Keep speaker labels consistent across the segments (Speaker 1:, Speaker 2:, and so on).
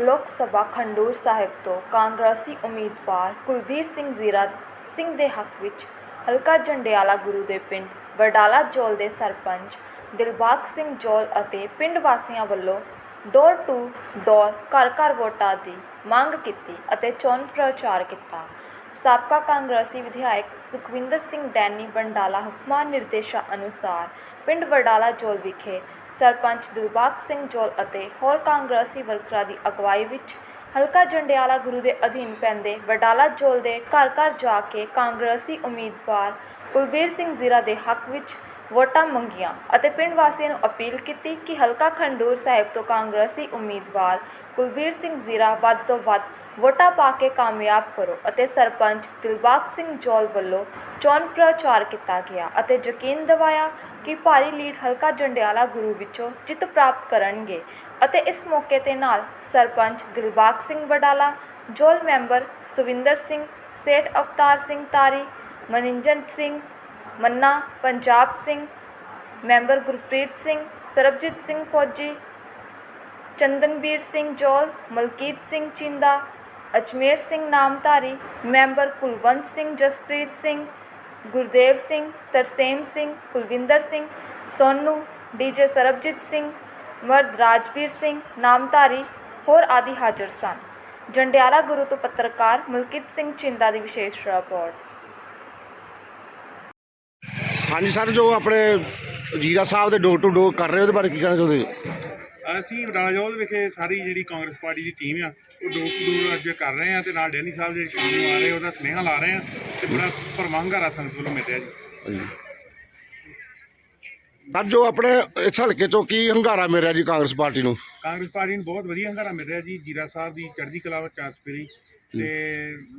Speaker 1: ਲੋਕ ਸਭਾ ਖੰਡੂਰ ਸਾਹਿਬ ਤੋਂ ਕਾਂਗਰਸੀ ਉਮੀਦਵਾਰ ਕੁਲਬੀਰ ਸਿੰਘ ਜ਼ੀਰਾ ਸਿੰਘ ਦੇ ਹੱਕ ਵਿੱਚ ਹਲਕਾ ਜੰਡਿਆਲਾ ਗੁਰੂ ਦੇ ਪਿੰਡ ਵਡਾਲਾ ਜੋਲ ਦੇ ਸਰਪੰਚ ਦਿਲਬਾਗ ਸਿੰਘ ਜੋਲ ਅਤੇ ਪਿੰਡ ਵਾਸੀਆਂ ਵੱਲੋਂ ਡੋਰ ਟੂ ਡੋਰ ਘਰ ਘਰ ਵੋਟਾਂ ਦੀ ਮੰਗ ਕੀਤੀ ਅਤੇ ਚੋਣ ਪ੍ਰਚਾਰ ਕੀਤਾ। ਸਾਬਕਾ ਕਾਂਗਰਸੀ ਵਿਧਾਇਕ ਸੁਖਵਿੰਦਰ ਸਿੰਘ ਡੈਨੀ ਬੰਡਾਲਾ ਹੁਕਮਾਂ ਨਿਰਦੇਸ਼ਾਂ ਅਨੁਸਾਰ ਪਿੰਡ ਵਡਾਲਾ ਜੋਲ ਵਿਖੇ ਸਰਪੰਚ ਦਿਲਬਾਗ ਸਿੰਘ ਜੋਲ ਅਤੇ ਹੋਰ ਕਾਂਗਰਸੀ ਵਰਕਰਾਂ ਦੀ ਅਗਵਾਈ ਵਿੱਚ ਹਲਕਾ ਜੰਡਿਆਲਾ ਗੁਰੂ ਦੇ ਅਧੀਨ ਪੈਂਦੇ ਵਡਾਲਾ ਜੋਲ ਦੇ ਘਰ ਘਰ ਜਾ ਕੇ ਕਾਂਗਰਸੀ ਉਮੀਦਵਾਰ ਕੁਲਬੀਰ ਸਿੰਘ ਜ਼ੀਰਾ ਦੇ ਹੱਕ ਵਿੱਚ ਵੋਟਾਂ ਮੰਗੀਆਂ ਅਤੇ ਪਿੰਡ ਵਾਸੀਆਂ ਨੂੰ ਅਪੀਲ ਕੀਤੀ ਕਿ ਹਲਕਾ ਖੰਡੂਰ ਸਾਹਿਬ ਤੋਂ ਕਾਂਗਰਸੀ ਉਮੀਦਵਾਰ ਕੁਲਬੀਰ ਸਿੰਘ ਜ਼ੀਰਾ ਵੱਧ ਤੋਂ ਵੱਧ ਵੋਟਾਂ ਪਾ ਕੇ ਕਾਮਯਾਬ ਕਰੋ ਅਤੇ ਸਰਪੰਚ ਦਿਲਬਾਗ ਸਿੰਘ ਜੋਲ ਵੱਲੋਂ ਚੋਣ ਪ੍ਰਚਾਰ ਕੀਤਾ ਗਿਆ ਅਤੇ ਯਕੀਨ ਦਿਵਾਇਆ ਕਿ ਭਾਰੀ ਲੀਡ ਹਲਕਾ ਜੰਡਿਆਲਾ ਗੁਰੂ ਵਿੱਚੋਂ ਜਿੱਤ ਪ੍ਰਾਪਤ ਕਰਨਗੇ ਅਤੇ ਇਸ ਮੌਕੇ ਤੇ ਨਾਲ sarpanch Dilbagh Singh Wadala, Jol member Suvinder Singh, Seth Avtar Singh Tari, Maninjan Singh Manna, Punjab Singh, member Gurpreet Singh, Sarabjit Singh Fauji, Chandanveer Singh Jol, Malkit Singh Chinda, Ajmer Singh Namdhari, member Kulwant Singh Jaspreet Singh, Gurdev Singh, Tarsem Singh, Kulwinder Singh, Sonu DJ Sarabjit Singh ਮਰਦ ਰਾਜਵੀਰ ਸਿੰਘ ਨਾਮਧਾਰੀ ਹੋਰ ਆਦਿ ਹਾਜ਼ਰ ਸਨ। ਜੰਡਿਆਲਾ ਗੁਰੂ ਤੋਂ ਪੱਤਰਕਾਰ ਮਲਕੀਤ ਸਿੰਘ ਚਿੰਦਾ ਦੀ ਵਿਸ਼ੇਸ਼ report.
Speaker 2: ਹਾਂਜੀ sir ਜੋ ਆਪਣੇ ਜੀਰਾ ਸਾਹਿਬ ਦੇ ਡੋਰ ਟੂ ਡੋਰ ਕਰ ਰਹੇ ਉਹਦੇ ਬਾਰੇ ਕੀ ਕਹਿਣਾ ਚਾਹੁੰਦੇ ਜੀ?
Speaker 3: ਅਸੀਂ ਬਡਾਲਾਜੋਲ ਵਿਖੇ ਸਾਰੀ ਜਿਹੜੀ ਕਾਂਗਰਸ ਪਾਰਟੀ ਦੀ ਟੀਮ ਆ ਉਹ ਡੋਰ ਟੂ ਡੋਰ ਅੱਜ ਕਰ ਰਹੇ ਆ ਤੇ ਨਾਲ ਡੈਨੀ ਸਾਹਿਬ ਜਿਹੜੇ ਸ਼ਾਮ ਨੂੰ ਆ ਰਹੇ ਉਹਦਾ ਸੁਨੇਹਾ ਲਾ ਰਹੇ ਆ ਤੇ ਬੜਾ ਪਰਮੰਗਾਰਾ ਸੰਗਤ ਵੱਲੋਂ ਮਿਲ ਰਿਹਾ ਜੀ।
Speaker 2: ਸਰ ਜੋ ਆਪਣੇ ਇਸ ਹਲਕੇ ਤੋਂ ਕੀ ਹੰਗਾਰਾ ਮਿਲ ਰਿਹਾ ਜੀ ਕਾਂਗਰਸ ਪਾਰਟੀ ਨੂੰ?
Speaker 3: ਕਾਂਗਰਸ ਪਾਰਟੀ ਨੂੰ ਬਹੁਤ ਵਧੀਆ ਹੰਗਾਰਾ ਮਿਲ ਰਿਹਾ ਜੀ ਜੀਰਾ ਸਾਹਿਬ ਦੀ ਚੜ੍ਹਦੀ ਕਲਾ ਵਿੱਚ ਚਾਸ ਫਿਰੀ ਤੇ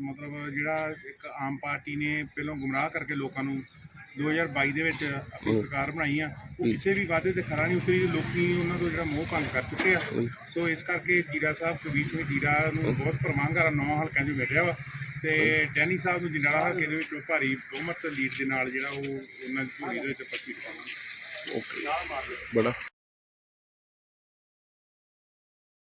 Speaker 3: ਮਤਲਬ ਜਿਹੜਾ ਇੱਕ ਆਮ ਪਾਰਟੀ ਨੇ ਪਹਿਲਾਂ ਗੁੰਮਰਾਹ ਕਰਕੇ ਲੋਕਾਂ ਨੂੰ 2022 ਦੇ ਵਿੱਚ ਆਪਣੀ ਸਰਕਾਰ ਬਣਾਈ ਆ ਉਹ ਕਿਸੇ ਵੀ ਵਾਅਦੇ ਤੇ ਖਰਾ ਨਹੀਂ ਉਤਰੀ ਲੋਕੀ ਉਹਨਾਂ ਤੋਂ ਜਿਹੜਾ ਮੋਹ ਭੰਗ ਕਰ ਚੁੱਕੇ ਆ। ਸੋ ਇਸ ਕਰਕੇ ਜੀਰਾ ਸਾਹਿਬ ਕਬੀਰ ਸਿੰਘ ਜੀਰਾ ਨੂੰ ਬਹੁਤ ਪਰਮਾਂਗਾਰਾ ਨੌ ਹਲਕਿਆਂ 'ਚ ਮਿਲ ਰਿਹਾ ਵਾ। ਤੇ ਡੈਨੀ ਸਾਹਿਬ ਨੂੰ ਜਿੰਦਾਲਾ ਹਲਕੇ ਦੇ ਵਿੱਚ ਭਾਰੀ ਬਹੁਮਤ ਲੀਡ ਦੇ ਨਾਲ ਜਿਹੜਾ ਉਹ ਉਹਨਾਂ ਦੀ ਝੋਲੀ ਦੇ ਵਿੱਚ ਪੱਕੀ ਪਾਉਣਾ
Speaker 2: ਓਕੇ। ਬੜਾ